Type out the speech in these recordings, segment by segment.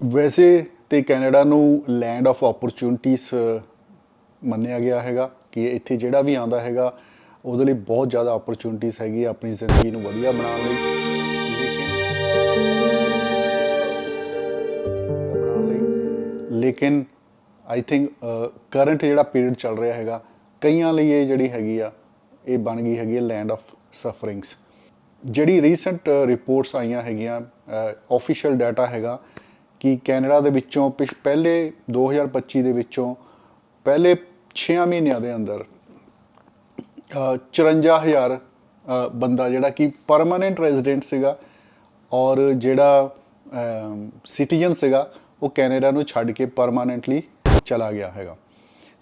ਵੈਸੇ ਤੇ ਕੈਨੇਡਾ ਨੂੰ ਲੈਂਡ ਆਫ ਓਪਰਚੁਨਿਟੀਆਂ ਮੰਨਿਆ ਗਿਆ ਹੈਗਾ ਕਿ ਇੱਥੇ ਜਿਹੜਾ ਵੀ ਆਉਂਦਾ ਹੈਗਾ, ਉਹਦੇ ਲਈ ਬਹੁਤ ਜ਼ਿਆਦਾ ਓਪਰਚੁਨਿਟੀਆਂ ਹੈਗੀ ਆ ਆਪਣੀ ਜ਼ਿੰਦਗੀ ਨੂੰ ਵਧੀਆ ਬਣਾਉਣ ਲਈ। ਲੇਕਿਨ ਬਣਾਉਣ ਲਈ। ਲੇਕਿਨ ਆਈ ਥਿੰਕ ਕਰੰਟ ਜਿਹੜਾ ਪੀਰੀਅਡ ਚੱਲ ਰਿਹਾ ਹੈਗਾ, ਕਈਆਂ ਲਈ ਇਹ ਜਿਹੜੀ ਹੈਗੀ ਆ, ਇਹ ਬਣ ਗਈ ਹੈਗੀ ਲੈਂਡ ਆਫ ਸਫਰਿੰਗਸ ਜਿਹੜੀ ਰੀਸੈਂਟ ਰਿਪੋਰਟਸ ਆਈਆਂ ਹੈਗੀਆਂ ਆਫੀਸ਼ੀਅਲ ਡਾਟਾ ਹੈਗਾ ਕਿ ਕੈਨੇਡਾ ਦੇ ਵਿੱਚੋਂ ਪਿਛ ਪਹਿਲੇ 2025 ਦੇ ਵਿੱਚੋਂ ਪਹਿਲੇ 6 ਮਹੀਨਿਆਂ ਦੇ ਅੰਦਰ ਅ, 54000 ਬੰਦਾ ਜਿਹੜਾ ਕਿ ਪਰਮਨੈਂਟ ਰੈਜ਼ੀਡੈਂਟ ਸੀਗਾ ਔਰ ਜਿਹੜਾ ਸਿਟੀਜ਼ਨ ਸੀਗਾ ਉਹ ਕੈਨੇਡਾ ਨੂੰ ਛੱਡ ਕੇ ਪਰਮਾਨੈਂਟਲੀ ਚਲਾ ਗਿਆ ਹੈਗਾ।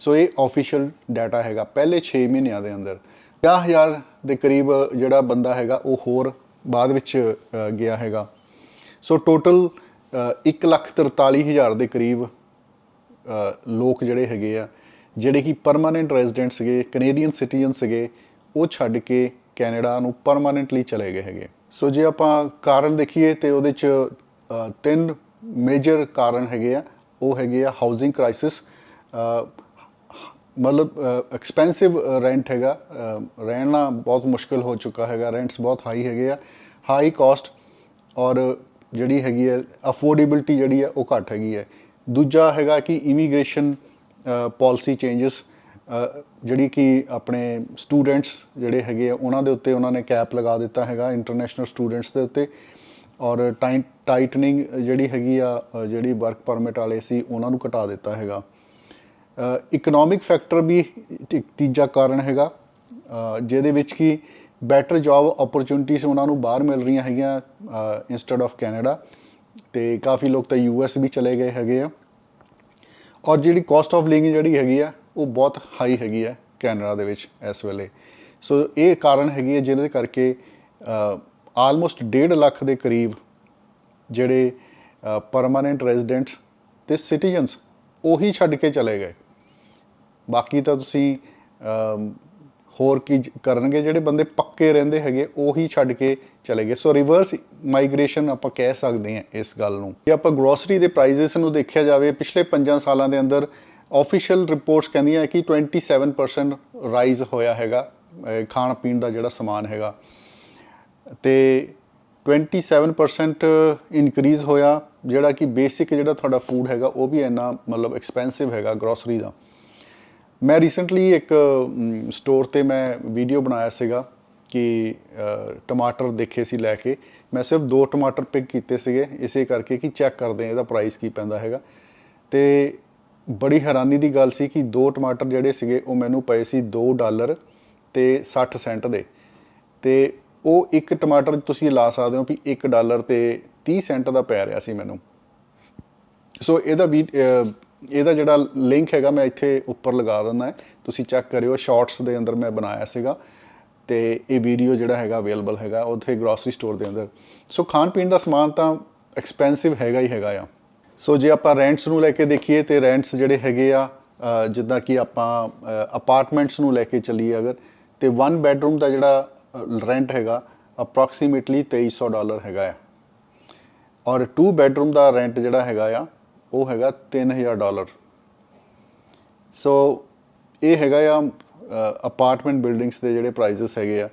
ਸੋ ਇਹ ਆਫੀਸ਼ੀਅਲ ਡਾਟਾ ਹੈਗਾ ਪਹਿਲੇ 6 ਮਹੀਨਿਆਂ ਦੇ ਅੰਦਰ। 50000 ਦੇ ਕਰੀਬ ਜਿਹੜਾ ਬੰਦਾ ਹੈਗਾ ਉਹ ਹੋਰ ਬਾਅਦ ਵਿੱਚ ਗਿਆ ਹੈਗਾ। ਸੋ ਟੋਟਲ 143000 ਦੇ ਕਰੀਬ ਲੋਕ ਜਿਹੜੇ ਹੈਗੇ ਆ, ਜਿਹੜੇ ਕਿ ਪਰਮਾਨੈਂਟ ਰੈਜ਼ੀਡੈਂਟ ਸੀਗੇ ਕੈਨੇਡੀਅਨ ਸਿਟੀਜ਼ਨ ਸੀਗੇ, ਉਹ ਛੱਡ ਕੇ ਕੈਨੇਡਾ ਨੂੰ ਪਰਮਾਨੈਂਟਲੀ ਚਲੇ ਗਏ ਹੈਗੇ। ਸੋ ਜੇ ਆਪਾਂ ਕਾਰਨ ਦੇਖੀਏ ਤੇ ਉਹਦੇ ਚ ਤਿੰਨ ਮੇਜਰ ਕਾਰਨ ਹੈਗੇ ਆ। ਉਹ ਹੈਗੇ ਆ ਹਾਊਸਿੰਗ ਕ੍ਰਾਈਸਿਸ ਮਤਲਬ ਐਕਸਪੈਂਸਿਵ ਰੈਂਟ ਹੈਗਾ। ਰਹਿਣਾ ਬਹੁਤ ਮੁਸ਼ਕਲ ਹੋ ਚੁੱਕਾ ਹੈਗਾ। ਰੈਂਟਸ ਬਹੁਤ ਹਾਈ ਹੈਗੇ ਆ। ਹਾਈ ਕਾਸਟ ਔਰ ਜਿਹੜੀ ਹੈਗੀ ਹੈ ਅਫੋਰਡੇਬਿਲਟੀ ਜਿਹੜੀ ਹੈ, ਉਹ ਘੱਟ ਹੈਗੀ ਹੈ। ਦੂਜਾ ਹੈਗਾ ਕਿ ਇਮੀਗ੍ਰੇਸ਼ਨ ਪਾਲਿਸੀ ਚੇਂਜਸ ਜਿਹੜੀ ਕਿ ਆਪਣੇ ਸਟੂਡੈਂਟਸ ਜਿਹੜੇ ਹੈਗੇ ਆ, ਉਹਨਾਂ ਦੇ ਉੱਤੇ ਉਹਨਾਂ ਨੇ ਕੈਪ ਲਗਾ ਦਿੱਤਾ ਹੈਗਾ ਇੰਟਰਨੈਸ਼ਨਲ ਸਟੂਡੈਂਟਸ ਦੇ ਉੱਤੇ। ਔਰ ਟਾਈਟਨਿੰਗ ਜਿਹੜੀ ਹੈਗੀ ਆ ਜਿਹੜੀ ਵਰਕ ਪਰਮਿਟ ਵਾਲੇ ਸੀ, ਉਹਨਾਂ ਨੂੰ ਘਟਾ ਦਿੱਤਾ ਹੈਗਾ। ਇਕਨੋਮਿਕ ਫੈਕਟਰ ਵੀ ਇੱਕ ਤੀਜਾ ਕਾਰਨ ਹੈਗਾ। ਜਿਹਦੇ ਵਿੱਚ ਕਿ ਬੈਟਰ ਜੌਬ ਓਪਰਚੁਨਿਟੀਜ਼ ਉਹਨਾਂ ਨੂੰ ਬਾਹਰ ਮਿਲ ਰਹੀਆਂ ਹੈਗੀਆਂ ਇਨਸਟੈਡ ਆਫ ਕੈਨੇਡਾ ਤੇ ਕਾਫੀ ਲੋਕ ਤਾਂ ਯੂਐਸ ਵੀ ਚਲੇ ਗਏ ਹੈਗੇ ਆ। ਔਰ ਜਿਹੜੀ ਕਾਸਟ ਆਫ ਲਿਵਿੰਗ ਜਿਹੜੀ ਹੈਗੀ ਆ, ਉਹ ਬਹੁਤ ਹਾਈ ਹੈਗੀ ਆ ਕੈਨੇਡਾ ਦੇ ਵਿੱਚ ਇਸ ਵੇਲੇ। ਸੋ ਇਹ ਕਾਰਨ ਹੈਗੀ ਹੈ ਜਿਹਦੇ ਕਰਕੇ ਆਲਮੋਸਟ 1.5 ਲੱਖ ਦੇ ਕਰੀਬ ਜਿਹੜੇ ਪਰਮਾਨੈਂਟ ਰੈਜ਼ੀਡੈਂਟਸ ਤੇ ਸਿਟੀਜ਼ਨਸ ਉਹੀ ਛੱਡ ਕੇ ਚਲੇ ਗਏ। ਬਾਕੀ ਤਾਂ ਤੁਸੀਂ ਹੋਰ ਕੀ ਕਰਨਗੇ, ਜਿਹੜੇ ਬੰਦੇ ਪੱਕੇ ਰਹਿੰਦੇ ਹੈਗੇ, ਉਹੀ ਛੱਡ ਕੇ ਚਲੇ ਗਏ। ਸੋ ਰਿਵਰਸ ਮਾਈਗ੍ਰੇਸ਼ਨ ਆਪਾਂ ਕਹਿ ਸਕਦੇ ਹਾਂ ਇਸ ਗੱਲ ਨੂੰ। ਜੇ ਆਪਾਂ ਗਰੋਸਰੀ ਦੇ ਪ੍ਰਾਈਸਸ ਨੂੰ ਦੇਖਿਆ ਜਾਵੇ, ਪਿਛਲੇ 5 ਸਾਲਾਂ ਦੇ ਅੰਦਰ ਆਫੀਸ਼ੀਅਲ ਰਿਪੋਰਟਸ ਕਹਿੰਦੀਆਂ ਕਿ 27% ਰਾਈਜ਼ ਹੋਇਆ ਹੈਗਾ ਖਾਣ ਪੀਣ ਦਾ ਜਿਹੜਾ ਸਮਾਨ ਹੈਗਾ। ਤੇ 27% ਇਨਕਰੀਜ਼ ਹੋਇਆ, ਜਿਹੜਾ ਕਿ ਬੇਸਿਕ ਜਿਹੜਾ ਤੁਹਾਡਾ ਫੂਡ ਹੈਗਾ, ਉਹ ਵੀ ਇੰਨਾ ਮਤਲਬ ਐਕਸਪੈਂਸਿਵ ਹੈਗਾ ਗਰੋਸਰੀ ਦਾ। ਮੈਂ ਰੀਸੈਂਟਲੀ ਇੱਕ ਸਟੋਰ ਤੇ ਮੈਂ ਵੀਡੀਓ ਬਣਾਇਆ ਸੀਗਾ ਕਿ ਟਮਾਟਰ ਦੇਖੇ ਸੀ ਲੈ ਕੇ। ਮੈਂ ਸਿਰਫ ਦੋ ਟਮਾਟਰ ਪਿਕ ਕੀਤੇ ਸੀਗੇ, ਇਸੇ ਕਰਕੇ ਕਿ ਚੈੱਕ ਕਰਦੇ ਆ ਇਹਦਾ ਪ੍ਰਾਈਸ ਕੀ ਪੈਂਦਾ ਹੈਗਾ। ਤੇ ਬੜੀ ਹੈਰਾਨੀ ਦੀ ਗੱਲ ਸੀ ਕਿ ਦੋ ਟਮਾਟਰ ਜਿਹੜੇ ਸੀਗੇ, ਉਹ ਮੈਨੂੰ ਪਏ ਸੀ 2 ਡਾਲਰ ਤੇ 60 ਸੈਂਟ ਦੇ। ਤੇ ਉਹ ਇੱਕ ਟਮਾਟਰ ਤੁਸੀਂ ਲਾ ਸਕਦੇ ਹੋ ਵੀ 1 ਡਾਲਰ ਤੇ 30 ਸੈਂਟ ਦਾ ਪੈ ਰਿਹਾ ਸੀ ਮੈਨੂੰ। ਸੋ ਇਹਦਾ ਵੀ ਇਹਦਾ ਜਿਹੜਾ ਲਿੰਕ ਹੈਗਾ ਮੈਂ ਇੱਥੇ ਉੱਪਰ ਲਗਾ ਦਿੰਦਾ ਤੁਸੀਂ ਚੈੱਕ ਕਰਿਓ ਸ਼ਾਰਟਸ ਦੇ ਅੰਦਰ ਮੈਂ ਬਣਾਇਆ ਸੀਗਾ ਤੇ ਇਹ ਵੀਡੀਓ ਜਿਹੜਾ ਹੈਗਾ ਅਵੇਲੇਬਲ ਹੈਗਾ ਉੱਥੇ ਗਰੋਸਰੀ ਸਟੋਰ ਦੇ ਅੰਦਰ। ਸੋ ਖਾਣ ਪੀਣ ਦਾ ਸਮਾਨ ਤਾਂ ਐਕਸਪੈਂਸਿਵ ਹੈਗਾ ਹੀ ਹੈਗਾ ਆ। ਸੋ ਜੇ ਆਪਾਂ ਰੈਂਟਸ ਨੂੰ ਲੈ ਕੇ ਦੇਖੀਏ ਤੇ ਰੈਂਟਸ ਜਿਹੜੇ ਹੈਗੇ ਆ ਜਿੱਦਾਂ ਕਿ ਆਪਾਂ ਅਪਾਰਟਮੈਂਟਸ ਨੂੰ ਲੈ ਕੇ ਚੱਲੀਏ ਅਗਰ, ਤੇ 1 ਬੈਡਰੂਮ ਦਾ ਜਿਹੜਾ ਰੈਂਟ ਹੈਗਾ ਅਪਰੋਕਸੀਮੇਟਲੀ 2300 ਡਾਲਰ ਹੈਗਾ ਆ। ਔਰ 2 ਬੈਡਰੂਮ ਦਾ ਰੈਂਟ ਜਿਹੜਾ ਹੈਗਾ ਆ ਉਹ ਹੈਗਾ 3000 ਡਾਲਰ। ਸੋ ਇਹ ਹੈਗਾ ਆ ਅਪਾਰਟਮੈਂਟ ਬਿਲਡਿੰਗਸ ਦੇ ਜਿਹੜੇ ਪ੍ਰਾਈਸਸ ਹੈਗੇ ਆ।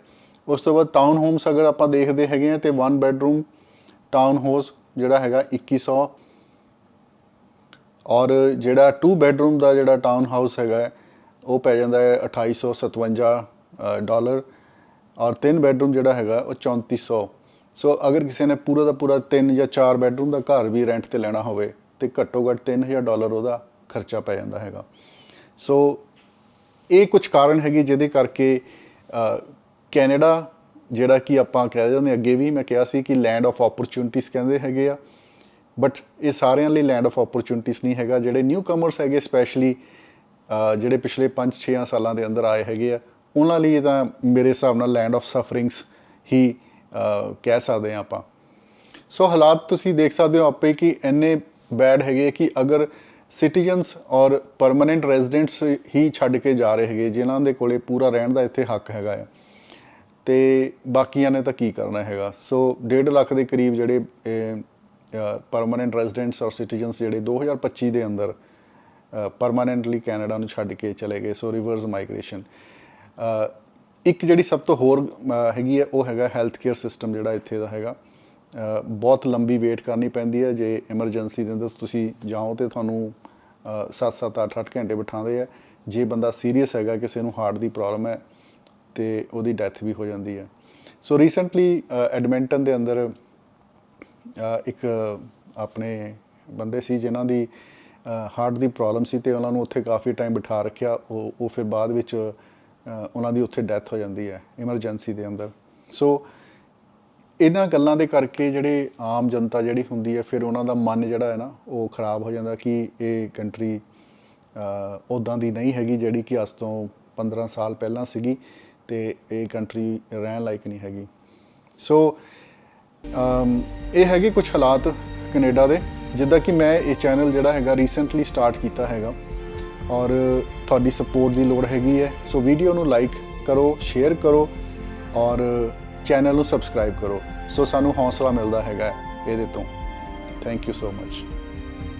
ਉਸ ਤੋਂ ਬਾਅਦ ਟਾਊਨ ਹੋਮਸ ਅਗਰ ਆਪਾਂ ਦੇਖਦੇ ਹੈਗੇ ਆ ਤੇ 1 ਬੈਡਰੂਮ ਟਾਊਨ ਹਾਊਸ ਜਿਹੜਾ ਹੈਗਾ 2100 ਔਰ ਜਿਹੜਾ 2 ਬੈਡਰੂਮ ਦਾ ਜਿਹੜਾ ਟਾਊਨ ਹਾਊਸ ਹੈਗਾ ਉਹ ਪੈ ਜਾਂਦਾ ਹੈ 2857 ਅ, ਡਾਲਰ। ਔਰ 3 ਬੈਡਰੂਮ ਜਿਹੜਾ ਹੈਗਾ ਉਹ 3400 ਸੋ। ਅਗਰ ਕਿਸੇ ਨੇ ਪੂਰਾ ਦਾ ਪੂਰਾ 3 ਜਾਂ 4 ਬੈਡਰੂਮ ਦਾ ਘਰ ਵੀ ਰੈਂਟ ਤੇ ਲੈਣਾ ਹੋਵੇ ਤੇ ਘੱਟੋ ਘੱਟ 3000 ਡਾਲਰ ਉਹਦਾ ਖਰਚਾ ਪੈ ਜਾਂਦਾ ਹੈਗਾ। ਸੋ ਇਹ ਕੁਝ ਕਾਰਨ ਹੈਗੇ ਜਿਹਦੇ ਕਰਕੇ ਕੈਨੇਡਾ ਜਿਹੜਾ ਕਿ ਆਪਾਂ ਕਹਿ ਜਾਂਦੇ ਹਾਂ, ਅੱਗੇ ਵੀ ਮੈਂ ਕਿਹਾ ਸੀ ਕਿ ਲੈਂਡ ਆਫ ਓਪਰਚੁਨਿਟੀਜ਼ ਕਹਿੰਦੇ ਹੈਗੇ ਆ। ਬਟ ਇਹ ਸਾਰਿਆਂ ਲਈ ਲੈਂਡ ਆਫ ਓਪਰਚੁਨਿਟੀਜ਼ ਨਹੀਂ ਹੈਗਾ। ਜਿਹੜੇ ਨਿਊ ਕਮਰਸ ਹੈਗੇ ਸਪੈਸ਼ਲੀ ਜਿਹੜੇ ਪਿਛਲੇ 5-6 ਸਾਲਾਂ ਦੇ ਅੰਦਰ ਆਏ ਹੈਗੇ ਆ ਉਹਨਾਂ ਲਈ ਇਹ ਤਾਂ ਮੇਰੇ ਹਿਸਾਬ ਨਾਲ ਲੈਂਡ ਆਫ ਸਫਰਿੰਗਸ ਹੀ ਕਹਿ ਸਕਦੇ ਆ ਆਪਾਂ। ਸੋ ਹਾਲਾਤ ਤੁਸੀਂ ਦੇਖ ਸਕਦੇ ਹੋ ਆਪੇ ਕਿ ਇੰਨੇ ਬੈਡ ਹੈਗੇ ਕਿ ਅਗਰ ਸਿਟੀਜ਼ਨਸ ਔਰ ਪਰਮਨੈਂਟ ਰੈਜ਼ੀਡੈਂਟਸ ਹੀ ਛੱਡ ਕੇ ਜਾ ਰਹੇ ਹੈਗੇ, ਜਿਨ੍ਹਾਂ ਦੇ ਕੋਲੇ ਪੂਰਾ ਰਹਿਣ ਦਾ ਇੱਥੇ ਹੱਕ ਹੈਗਾ ਆ, ਤੇ ਬਾਕੀਆਂ ਨੇ ਤਾਂ ਕੀ ਕਰਨਾ ਹੈਗਾ? ਸੋ 1.5 ਲੱਖ ਦੇ ਕਰੀਬ ਜਿਹੜੇ ਪਰਮਨੈਂਟ ਰੈਜ਼ੀਡੈਂਟਸ ਔਰ ਸਿਟੀਜ਼ਨਸ ਜਿਹੜੇ 2025 ਦੇ ਅੰਦਰ ਪਰਮਾਨੈਂਟਲੀ ਕੈਨੇਡਾ ਨੂੰ ਛੱਡ ਕੇ ਚਲੇ ਗਏ ਸੋ ਰਿਵਰਸ ਮਾਈਗ੍ਰੇਸ਼ਨ ਇੱਕ ਜਿਹੜੀ ਸਭ ਤੋਂ ਹੋਰ ਹੈਗੀ ਹੈ ਉਹ ਹੈਗਾ ਹੈਲਥ ਕੇਅਰ ਸਿਸਟਮ ਜਿਹੜਾ ਇੱਥੇ ਦਾ ਹੈਗਾ। ਬਹੁਤ ਲੰਬੀ ਵੇਟ ਕਰਨੀ ਪੈਂਦੀ ਹੈ ਜੇ ਐਮਰਜੈਂਸੀ ਦੇ ਅੰਦਰ ਤੁਸੀਂ ਜਾਓ ਤੇ ਤੁਹਾਨੂੰ 7-7 8-8 ਘੰਟੇ ਬਿਠਾਉਂਦੇ ਆ। ਜੇ ਬੰਦਾ ਸੀਰੀਅਸ ਹੈਗਾ, ਕਿਸੇ ਨੂੰ ਹਾਰਟ ਦੀ ਪ੍ਰੋਬਲਮ ਹੈ, ਤੇ ਉਹਦੀ ਡੈਥ ਵੀ ਹੋ ਜਾਂਦੀ ਹੈ। ਸੋ ਰੀਸੈਂਟਲੀ ਐਡਮਿੰਟਨ ਦੇ ਅੰਦਰ ਇੱਕ ਆਪਣੇ ਬੰਦੇ ਸੀ ਜਿਨ੍ਹਾਂ ਦੀ ਹਾਰਟ ਦੀ ਪ੍ਰੋਬਲਮ ਸੀ ਤੇ ਉਹਨਾਂ ਨੂੰ ਉੱਥੇ ਕਾਫੀ ਟਾਈਮ ਬਿਠਾ ਰੱਖਿਆ। ਉਹ ਉਹ ਫਿਰ ਬਾਅਦ ਵਿੱਚ ਉਹਨਾਂ ਦੀ ਉੱਥੇ ਡੈਥ ਹੋ ਜਾਂਦੀ ਹੈ ਐਮਰਜੈਂਸੀ ਦੇ ਅੰਦਰ। ਸੋ ਇਹਨਾਂ ਗੱਲਾਂ ਦੇ ਕਰਕੇ ਜਿਹੜੇ ਆਮ ਜਨਤਾ ਜਿਹੜੀ ਹੁੰਦੀ ਹੈ, ਫਿਰ ਉਹਨਾਂ ਦਾ ਮਨ ਜਿਹੜਾ ਹੈ ਨਾ, ਉਹ ਖਰਾਬ ਹੋ ਜਾਂਦਾ ਕਿ ਇਹ ਕੰਟਰੀ ਉਦਾਂ ਦੀ ਨਹੀਂ ਹੈਗੀ ਜਿਹੜੀ ਕਿ ਅੱਜ ਤੋਂ 15 ਸਾਲ ਪਹਿਲਾਂ ਸੀਗੀ ਤੇ ਇਹ ਕੰਟਰੀ ਰਹਿਣ ਲਾਇਕ ਨਹੀਂ ਹੈਗੀ। ਸੋ ਇਹ ਹੈਗੇ ਕੁਝ ਹਾਲਾਤ ਕੈਨੇਡਾ ਦੇ, ਜਿੱਦਾਂ ਕਿ ਮੈਂ ਇਹ ਚੈਨਲ ਜਿਹੜਾ ਹੈਗਾ ਰੀਸੈਂਟਲੀ ਸਟਾਰਟ ਕੀਤਾ ਹੈਗਾ ਔਰ ਤੁਹਾਡੀ ਸਪੋਰਟ ਦੀ ਲੋੜ ਹੈਗੀ ਹੈ। ਸੋ ਵੀਡੀਓ ਨੂੰ ਲਾਈਕ ਕਰੋ ਸ਼ੇਅਰ ਕਰੋ ਔਰ ਚੈਨਲ ਨੂੰ ਸਬਸਕ੍ਰਾਈਬ ਕਰੋ। ਸੋ ਸਾਨੂੰ ਹੌਸਲਾ ਮਿਲਦਾ ਹੈਗਾ ਇਹਦੇ ਤੋਂ। Thank you so much